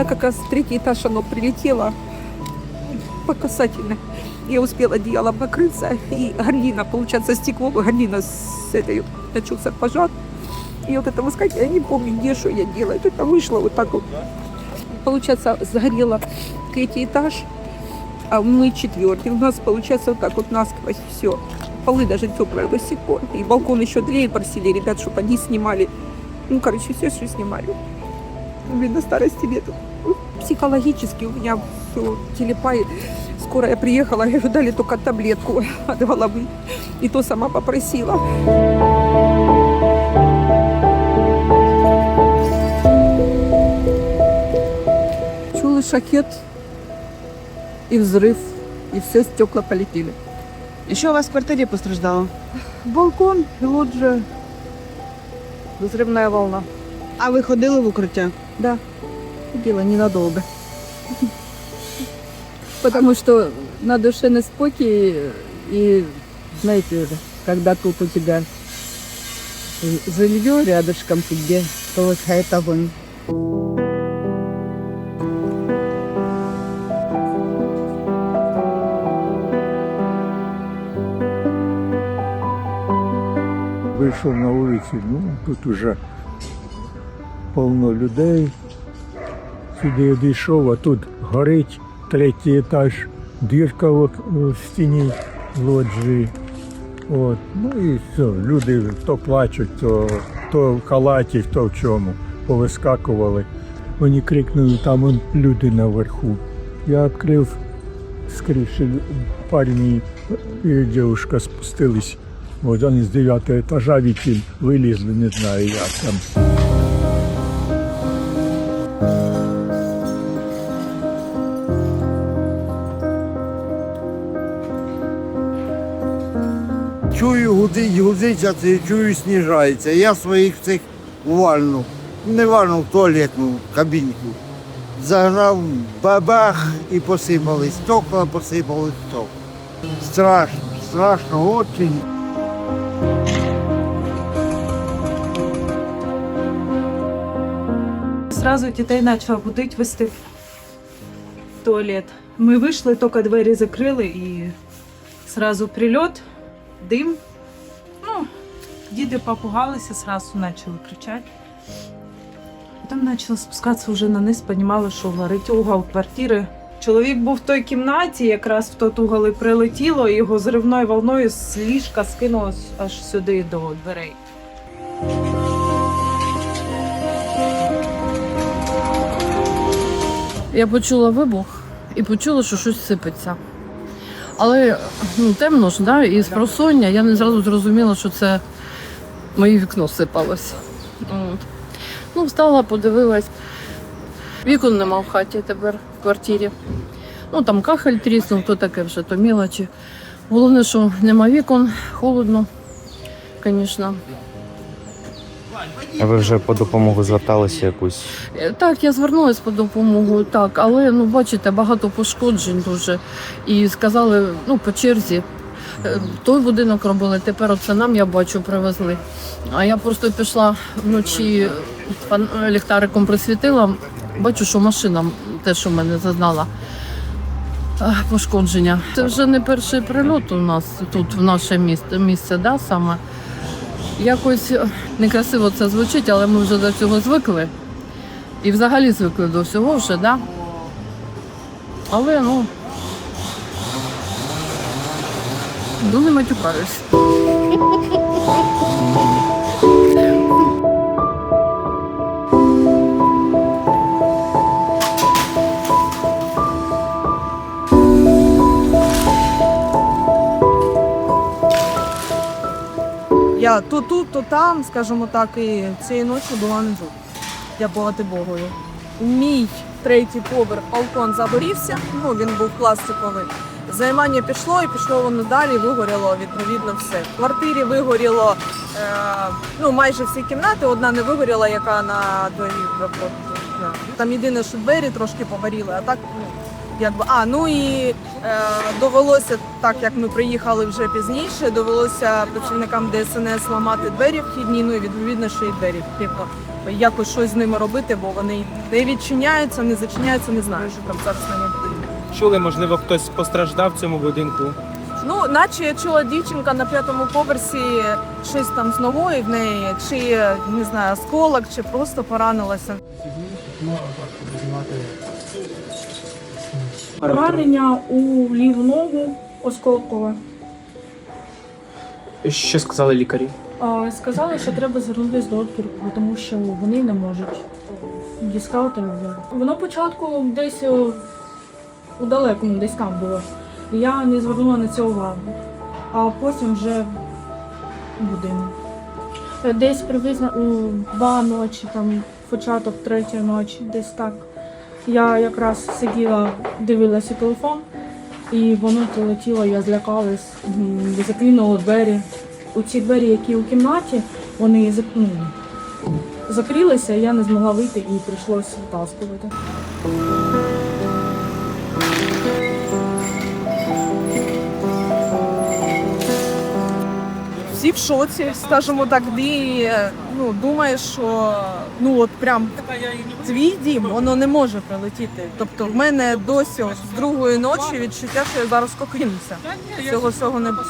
она как раз третий этаж оно прилетела по касательной. Я успела одеялом накрыться, и горнина, получается, стекло, горнина с этой, начался пожар. И вот это выскать, я не помню, где, что я делаю. Это вышло вот так вот. Получается, сгорело третий этаж, а мы четвертый. У нас, получается, вот так вот насквозь все. Полы даже теплые до сих пор. И балкон еще длее просили ребят, чтобы они снимали. Ну, короче, все, что снимали. Блин, на старости лет. Психологически у меня все телепает. Скоро я приехала, я говорю, дали только таблетку от головы. И то сама попросила. Чули шахет и взрыв, и все стекла полетели. І що у вас в квартирі постраждало? Балкон, и лоджия, взрывная волна. А ви ходили в укриття? Да, Дело ненадолго. Потому что на душе неспокій и, знаете, когда тут у тебя жилье рядышком вот это вон. Вийшов на вулицю, ну тут уже повно людей. Сюди дійшов, а тут горить третій етаж, дірка в, в стіні лоджії. От. Ну і все, люди то плачуть, то, то в халаті, то в чому. Повискакували. Вони крикнули, там люди наверху. Я відкрив скоріше парні і дівчинка спустились. От вони з дев'ятого етажа відтіль вилізли, не знаю як там. Чую, гудить, гудить, це чую, сніжається. Я своїх цих в не вальну, в туалетну кабінку. Загнав бабах і посипались. Стекла посипались стекла. Страшно, страшно, очень. Сразу дітей почала будить вести в туалет. Ми вийшли, тільки двері закрили і сразу прильот, дим. Ну, діти попугалися, сразу почали кричати. Потім почали спускатися вже на низ, розуміли, що горить угол квартири. Чоловік був в той кімнаті, якраз в той угол і прилетіло, і його зривною волною з ліжка скинуло аж сюди до дверей. Я почула вибух і почула, що щось сипеться. Але ну, темно ж, да? і з просоння я не зразу зрозуміла, що це моє вікно сипалось. От. Ну, встала, подивилась. Вікон нема в хаті тепер в квартирі. Ну там кахель тріснув, то таке вже, то мілочі. Головне, що нема вікон, холодно, звісно. А ви вже по допомогу зверталися якусь? Е, Так, я звернулася по допомогу, так, але ну бачите, багато пошкоджень дуже. І сказали, ну, по черзі. Е, Той будинок робили, тепер оце нам я бачу, привезли. А я просто пішла вночі пан- ліхтариком присвітила, бачу, що машина те, що мене зазнала. е, Пошкодження. Це вже не перший прильот у нас тут, в наше місце, місце да, саме. Якось е, некрасиво це звучить, але ми вже до цього звикли. І взагалі звикли до всього вже, да? Але ну. Не матюкаюсь. Я то тут, то там, скажімо так, і цієї ночі була не тут. Дякувати Богою. Мій третій поверх балкон загорівся, ну він був пластиковий. Займання пішло і пішло воно далі, вигоріло відповідно все. В квартирі вигоріло е, ну, майже всі кімнати, одна не вигоріла, яка на дворі. Там єдине, що двері трошки погоріли, а так ну, Якби, а, ну і е, довелося, так як ми приїхали вже пізніше, довелося працівникам ДСНС ламати двері вхідні, ну і відповідно, що і двері. Типу, якось щось з ними робити, бо вони не відчиняються, не зачиняються, не знаю, що там зараз з ними буде. Чули, можливо, хтось постраждав в цьому будинку. Ну, наче я чула дівчинка на п'ятому поверсі щось там з ногою в неї, чи не знаю, осколок, чи просто поранилася. Поранення у ліву ногу осколкове. Що сказали лікарі? А, Сказали, що треба звернутися до опіку, тому що вони не можуть діскаути. Воно спочатку десь у, у далекому, десь там було. Я не звернула на це увагу, а потім вже будинок. Десь приблизно у два ночі, там початок третьої ночі, десь так. Я якраз сиділа, дивилася телефон, і воно прилетіло, я злякалась, закинула двері. У ці двері, які у кімнаті, вони ну, закрилися, я не змогла вийти і прийшлося витаскувати. Всі в шоці, скажімо так, і ну, думаєш, що ну от прям твій дім, воно не може прилетіти. Тобто в мене досі от з другої ночі відчуття, що я зараз кокинуся. Цього всього не було.